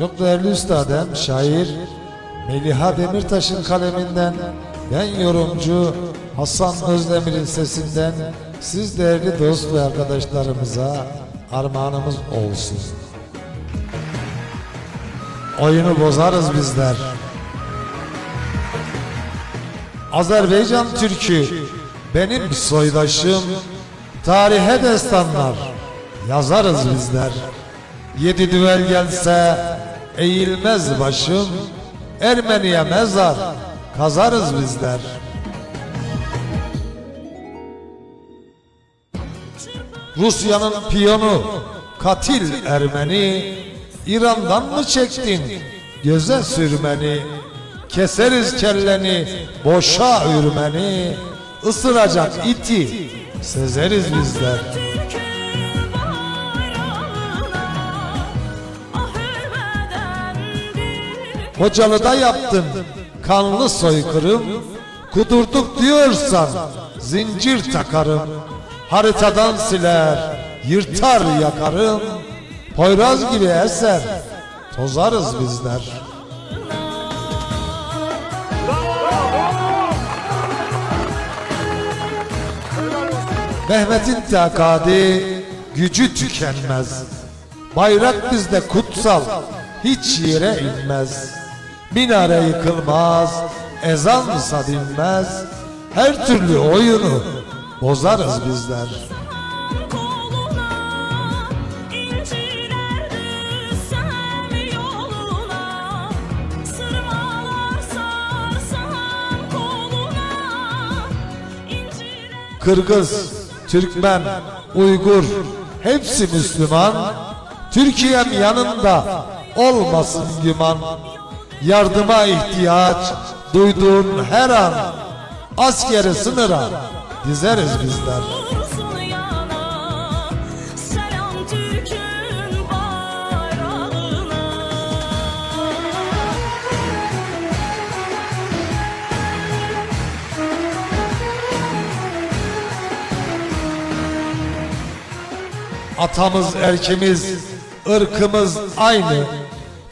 Çok değerli üstadem, şair Meliha Demirtaş'ın kaleminden, ben yorumcu Hasan Özdemir'in sesinden siz değerli dost ve arkadaşlarımıza armağanımız olsun. Oyunu bozarız bizler. Azerbaycan Türkü benim soydaşım Tarihe destanlar yazarız bizler Yedi düvel gelse eğilmez başım Ermeniye mezar kazarız bizler Rusya'nın piyonu katil Ermeni İran'dan mı çektin göze sürmeni? Keseriz kelleni boşa ürmeni. Isıracak iti sezeriz bizler Hocalı'da yaptın kanlı soykırım. Kudurduk diyorsan zincir takarım. Haritadan siler yırtar yakarım. Poyraz gibi eser tozarız bizler. Mehmet'in takadi gücü tükenmez. Bayrak bizde kutsal hiç yere inmez Minare yıkılmaz ezan dinmez. Her türlü oyunu bozarız bizler. Kırgız, Türkmen, Uygur hepsi Müslüman. Türkiye'm yanında olmasın güman Yardıma ihtiyaç duyduğun her an. Askeri sınıra dizeriz bizler. Atamız erkimiz, ırkımız aynı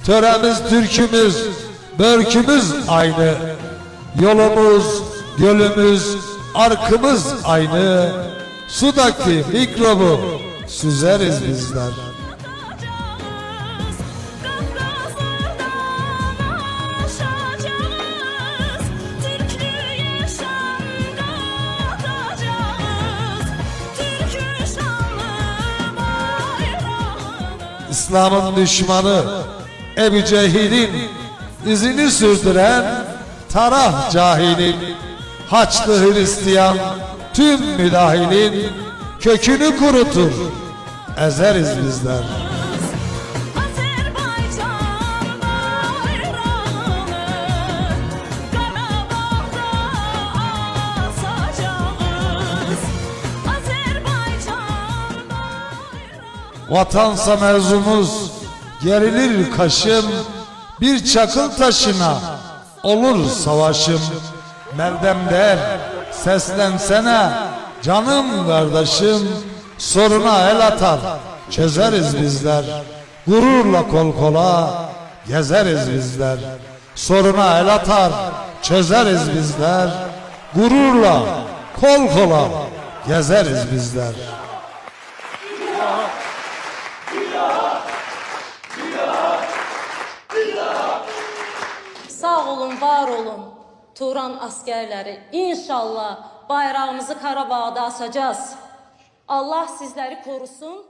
Töremiz türkümüz, börkümüz aynı. Yolumuz, gölümüz, arkımız aynı. Sudaki mikrobu süzeriz bizler. İslam'ın düşmanı Ebu Cehil'in izini sürdüren tarah cahilin Haçlı Hristiyan tüm müdahilin kökünü kurutur. Ezeriz bizler. Vatansa mevzumuz gerilir kaşım Bir çakıl taşına. Olur savaşım. Merdem der seslensene canım kardeşim. Soruna el atar. Çözeriz bizler. Gururla kol kola gezeriz bizler. Soruna el atar. Çözeriz bizler. Gururla kol kola gezeriz bizler Turan askerləri. İnşallah bayrağımızı Qarabağda asacağız. Allah sizləri korusun.